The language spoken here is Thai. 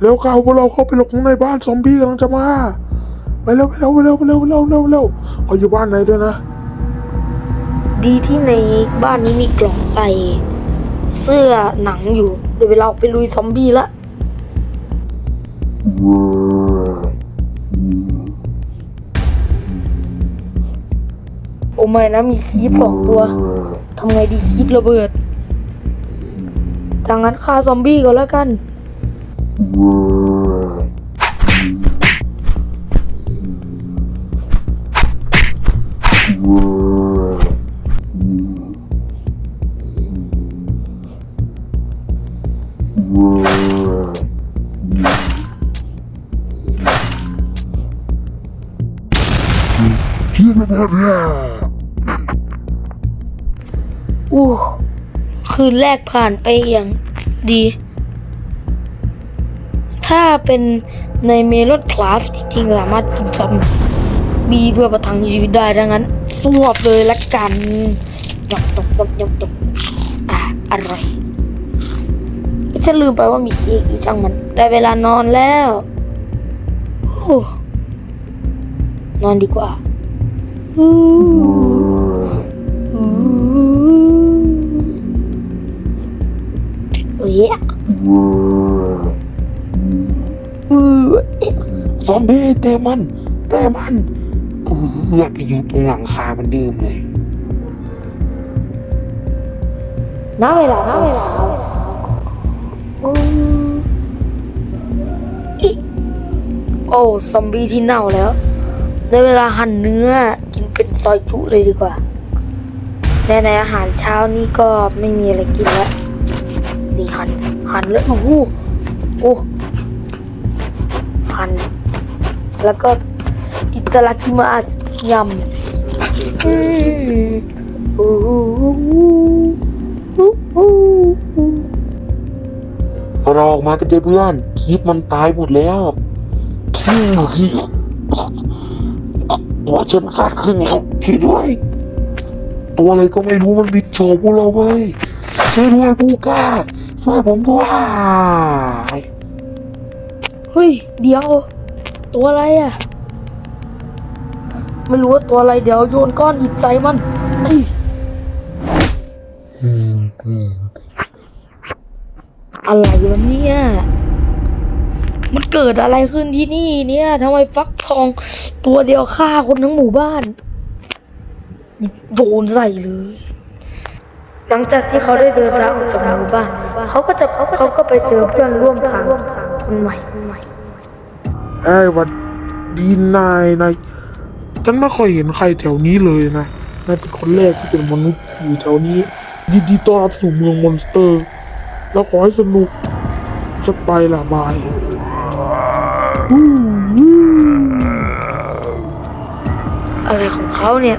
แล้วก็เอาพวกเราเข้าไปหลบข้างในบ้านซอมบี้กำลังจะมาไปเร็วไปเร็วไปเร็วไปเร็วไปเร็วไปเร็วเร็วขาอยู่บ้านไหนด้วยนะ ดีที่ในบ้านนี้มีกล่องใส่ เสื้อหนังอยู่เดี๋ยวเวลาไปลุยซอมบี้ละโอ้ไม่นะมีคีบสองตัวทำไงดีคีบระเบิดดังนั้นฆ่าซอมบี้ก่อนแล้วกัน อู้คืนแรกผ่านไปอย่างดี ถ้าเป็นในเมลอนคลาสจริงๆสามารถกินซอมบีเพื่อประทังชีวิตได้ดังนั้นสวบเลยละกันยกตกยกยกตกอะอร่อยฉันลืมไปว่ามีเค้กอีกช่างมันได้เวลานอนแล้วโอ้นอนดีกว่าอู้อืมโอ้ยอือ ซอมบี้เตะมันเตะมันเอออยากไปอยู่ตรงหลังคามันเดิมเลยณเวลาตอนเช้าอืมอิโอ้ซอมบี้ที่เน่าแล้วได้เวลาหั่นเนื้อกินเป็นซอยจุเลยดีกว่าในในอาหารเช้านี้ก็ไม่มีอะไรกินแล้วนี่หั่นหั่นแล้วโอ้โหโอ้หั่น แล้วก็อิตาลากิมาสยำอืมโอ้โหโอ้โหเราออกมากันเจอเพื่อนคลิปมันตายหมดแล้วตัวฉันขาดครึ่งแล้วช่วยด้วย ตัวอะไรก็ไม่รู้มันบิดโฉบพวกเราไปช่วยด้วยปูก้าช่วยผมด้วยเฮ้ย เดี๋ยว ตัวอะไรอะ ไม่รู้ว่าตัวอะไรเดี๋ยวโยนก้อนหินใส่มันอ้อะไรวะเนี่ย มันเกิดอะไรขึ้นที่นี่เนี่ยทำไมฟักทองตัวเดียวฆ่าคนทั้งหมู่บ้าน โดนใส่เลย หลังจากที่เขาได้เดินทางออกจากหมู่บ้าน เขาก็จะเขาก็ไปเจอเพื่อนร่วมทางคนใหม่ ไอ้วัดดีนายนายฉันไม่เคยเห็นใครแถวนี้เลยนะนายเป็นคนแรกที่เป็นมนุษย์อยู่แถวนี้ยินดีต้อนรับสู่เมืองมอนสเตอร์ แล้วขอให้สนุกจะไปละบายอะไรของเขาเนี่ย